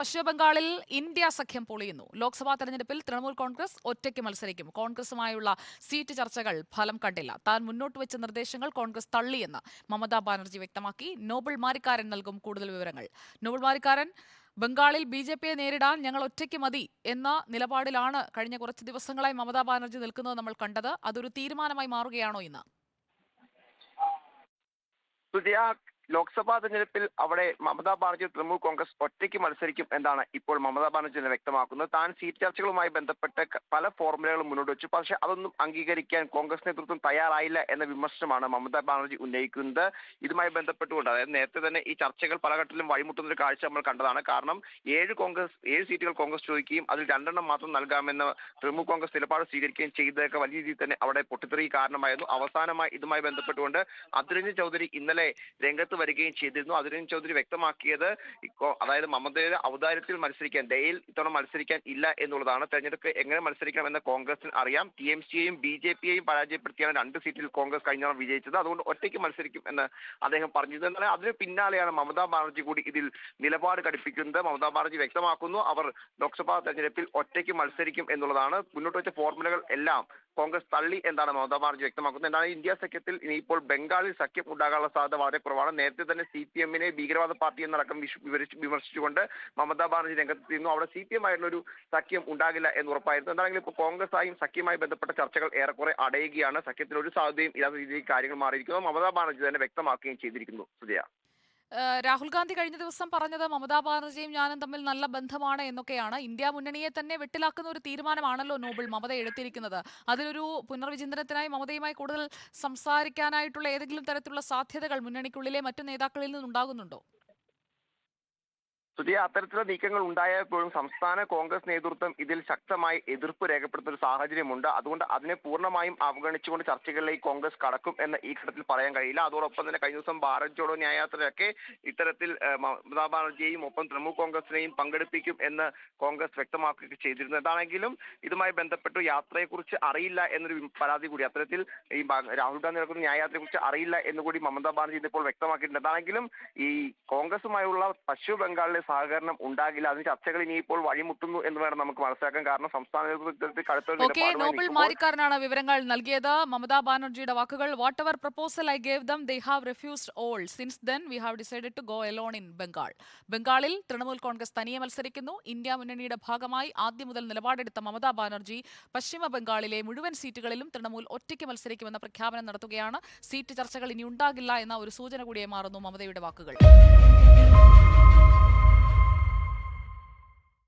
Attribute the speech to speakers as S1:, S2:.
S1: പശ്ചിമബംഗാളിൽ ഇന്ത്യ സഖ്യം പൊളിയുന്നു. ലോക്സഭാ തെരഞ്ഞെടുപ്പിൽ തൃണമൂൽ കോൺഗ്രസ് ഒറ്റയ്ക്ക് മത്സരിക്കും. കോൺഗ്രസുമായുള്ള സീറ്റ് ചർച്ചകൾ ഫലം കണ്ടില്ല. താൻ മുന്നോട്ട് വെച്ച നിർദ്ദേശങ്ങൾ കോൺഗ്രസ് തള്ളിയെന്ന് മമതാ ബാനർജി വ്യക്തമാക്കി. നോബിൾ മാരിക്കാരൻ നൽകും കൂടുതൽ വിവരങ്ങൾ. നോബിൾ മാരിക്കാരൻ ബംഗാളിൽ ബി ജെ പിയെ നേരിടാൻ ഞങ്ങൾ ഒറ്റയ്ക്ക് മതി എന്ന നിലപാടിലാണ് കഴിഞ്ഞ കുറച്ച് ദിവസങ്ങളായി മമതാ ബാനർജി നിൽക്കുന്നത് നമ്മൾ കണ്ടത്. അതൊരു തീരുമാനമായി മാറുകയാണോ ഇന്ന്?
S2: ലോക്സഭാ തെരഞ്ഞെടുപ്പിൽ അവിടെ മമതാ ബാനർജി തൃണമൂൽ കോൺഗ്രസ് ഒറ്റയ്ക്ക് മത്സരിക്കും എന്നാണ് ഇപ്പോൾ മമതാ ബാനർജി തന്നെ വ്യക്തമാക്കുന്നത്. താൻ സീറ്റ് ചർച്ചകളുമായി ബന്ധപ്പെട്ട് പല ഫോർമുലകളും മുന്നോട്ട് വെച്ചു. പക്ഷെ അതൊന്നും അംഗീകരിക്കാൻ കോൺഗ്രസ് നേതൃത്വം തയ്യാറായില്ല എന്ന വിമർശനമാണ് മമതാ ബാനർജി ഉന്നയിക്കുന്നത്. ഇതുമായി ബന്ധപ്പെട്ടുകൊണ്ട് അതായത് നേരത്തെ തന്നെ ഈ ചർച്ചകൾ പല ഘട്ടത്തിലും വഴിമുട്ടുന്ന ഒരു കാഴ്ച നമ്മൾ കണ്ടതാണ്. കാരണം ഏഴ് കോൺഗ്രസ് ഏഴ് സീറ്റുകൾ കോൺഗ്രസ് ചോദിക്കുകയും അതിൽ രണ്ടെണ്ണം മാത്രം നൽകാമെന്ന് തൃണമൂൽ കോൺഗ്രസ് നിലപാട് സ്വീകരിക്കുകയും ചെയ്തതൊക്കെ വലിയ രീതിയിൽ തന്നെ അവിടെ പൊട്ടിത്തെറി കാരണമായിരുന്നു. അവസാനമായി ഇതുമായി ബന്ധപ്പെട്ടുകൊണ്ട് അതിരഞ്ജൻ ചൗധരി ഇന്നലെ രംഗത്ത് വരികയും ചെയ്തിരുന്നു. അതിരഞ്ജൻ ചൗധരി വ്യക്തമാക്കിയത് അതായത് മമതയുടെ അവതാരത്തിൽ മത്സരിക്കാൻ ദയയിൽ ഇത്തവണ മത്സരിക്കാൻ ഇല്ല എന്നുള്ളതാണ് തെരഞ്ഞെടുപ്പ് എങ്ങനെ മത്സരിക്കണമെന്ന് കോൺഗ്രസിന് അറിയാം. ടി എം സിയെയും ബി ജെ പിയെയും പരാജയപ്പെടുത്തിയാണ് രണ്ട് സീറ്റിൽ കോൺഗ്രസ് കഴിഞ്ഞ വിജയിച്ചത്. അതുകൊണ്ട് ഒറ്റയ്ക്ക് മത്സരിക്കും എന്ന് അദ്ദേഹം പറഞ്ഞിരുന്നു. എന്നാൽ അതിന് പിന്നാലെയാണ് മമതാ ബാനർജി കൂടി ഇതിൽ നിലപാട് ഘടിപ്പിക്കുന്നത്. മമതാ ബാനർജി വ്യക്തമാക്കുന്നു. അവർ ലോക്സഭാ തെരഞ്ഞെടുപ്പിൽ ഒറ്റയ്ക്ക് മത്സരിക്കും എന്നുള്ളതാണ്. മുന്നോട്ട് വെച്ച ഫോർമുലകൾ എല്ലാം കോൺഗ്രസ് തള്ളി എന്നാണ് മമതാ ബാനർജി വ്യക്തമാക്കുന്നത്. എന്നാൽ ഇന്ത്യ സഖ്യത്തിൽ ഇനിയിപ്പോൾ ബംഗാളിൽ സഖ്യം ഉണ്ടാകാനുള്ള സാധ്യത വളരെ കുറവാണ്. നേരത്തെ തന്നെ സി പി എമ്മിനെ ഭീകരവാദ പാർട്ടി എന്നടക്കം വിമർശിച്ചുകൊണ്ട് മമതാ ബാനർജി രംഗത്തെത്തിയിരുന്നു. അവിടെ സി പി എം ആയിട്ടുള്ള ഒരു സഖ്യം ഉണ്ടാകില്ല എന്ന് ഉറപ്പായിരുന്നു. എന്താണെങ്കിലും ഇപ്പോൾ കോൺഗ്രസായും സഖ്യമായി ബന്ധപ്പെട്ട ചർച്ചകൾ ഏറെക്കുറെ അടയുകയാണ്. സഖ്യത്തിൽ ഒരു സാധ്യതയും ഇല്ലാത്ത രീതിയിൽ കാര്യങ്ങൾ മാറിയിരിക്കുന്നു. മമതാ ബാനർജി തന്നെ വ്യക്തമാക്കുകയും ചെയ്തിരിക്കുന്നു. സുജയ.
S1: രാഹുൽ ഗാന്ധി കഴിഞ്ഞ ദിവസം പറഞ്ഞത് മമതാ ബാനർജിയും ഞാനും തമ്മിൽ നല്ല ബന്ധമാണ് എന്നൊക്കെയാണ്. ഇന്ത്യ മുന്നണിയെ തന്നെ വെട്ടിലാക്കുന്ന ഒരു തീരുമാനമാണല്ലോ നോബിൾ മമത എടുത്തിരിക്കുന്നത്. അതിലൊരു പുനർവിചിന്തനത്തിനായി മമതയുമായി കൂടുതൽ സംസാരിക്കാനായിട്ടുള്ള ഏതെങ്കിലും തരത്തിലുള്ള സാധ്യതകൾ മുന്നണിക്കുള്ളിലെ മറ്റു നേതാക്കളിൽ നിന്നുണ്ടാകുന്നുണ്ടോ?
S2: പുതിയ അത്തരത്തിലുള്ള നീക്കങ്ങൾ ഉണ്ടായപ്പോഴും സംസ്ഥാന കോൺഗ്രസ് നേതൃത്വം ഇതിൽ ശക്തമായി എതിർപ്പ് രേഖപ്പെടുത്തുന്ന ഒരു സാഹചര്യമുണ്ട്. അതുകൊണ്ട് അതിനെ പൂർണമായും അവഗണിച്ചുകൊണ്ട് ചർച്ചകളിലേക്ക് കോൺഗ്രസ് കടക്കും എന്ന് ഈ ഘട്ടത്തിൽ പറയാൻ കഴിയില്ല. അതോടൊപ്പം തന്നെ കഴിഞ്ഞ ദിവസം ഭാരത് ജോഡോ ന്യായയാത്രയൊക്കെ ഇത്തരത്തിൽ മമതാ ബാനർജിയെയും ഒപ്പം തൃണമൂൽ കോൺഗ്രസിനെയും പങ്കെടുപ്പിക്കും എന്ന് കോൺഗ്രസ് വ്യക്തമാക്കുകയൊക്കെ ചെയ്തിരുന്നു. എന്താണെങ്കിലും ഇതുമായി ബന്ധപ്പെട്ട് യാത്രയെക്കുറിച്ച് അറിയില്ല എന്നൊരു പരാതി കൂടി അത്തരത്തിൽ ഈ രാഹുൽ ഗാന്ധി നടക്കുന്ന ന്യായയാത്രയെക്കുറിച്ച് അറിയില്ല എന്ന് കൂടി മമതാ ബാനർജി ഇപ്പോൾ വ്യക്തമാക്കിയിട്ടുണ്ട്. എന്താണെങ്കിലും ഈ കോൺഗ്രസുമായുള്ള പശ്ചിമ ബംഗാളിലെ സഹകരണം ഉണ്ടാകില്ല. അതിന് ചർച്ചകൾ ഇനിയിപ്പോൾ വഴിമുട്ടുന്നു എന്ന് വേണം നമുക്ക് മനസ്സിലാക്കാൻ. കാരണം സംസ്ഥാന നേതൃത്വത്തിൽ കടുത്ത നോബൽ
S1: മാരിക്കാരനാണ് വിവരങ്ങൾ നൽകിയത്. മമതാ ബാനർജിയുടെ വാക്കുകൾ whatever proposal I gave them they have refused all since then we have decided to go alone in Bengal ബംഗാളിൽ തൃണമൂൽ കോൺഗ്രസ് തനിയെ മത്സരിക്കുന്നു. ഇന്ത്യ മുന്നണിയുടെ ഭാഗമായി ആദ്യം മുതൽ നിലപാടെടുത്ത മമതാ ബാനർജി പശ്ചിമ ബംഗാളിലെ മുഴുവൻ സീറ്റുകളിലും തൃണമൂൽ ഒറ്റയ്ക്ക് മത്സരിക്കുമെന്ന പ്രഖ്യാപനം നടത്തുകയാണ്. സീറ്റ് ചർച്ചകൾ ഇനി ഉണ്ടാകില്ല എന്ന ഒരു സൂചന കൂടിയേ മാറുന്നു മമതയുടെ വാക്കുകൾ.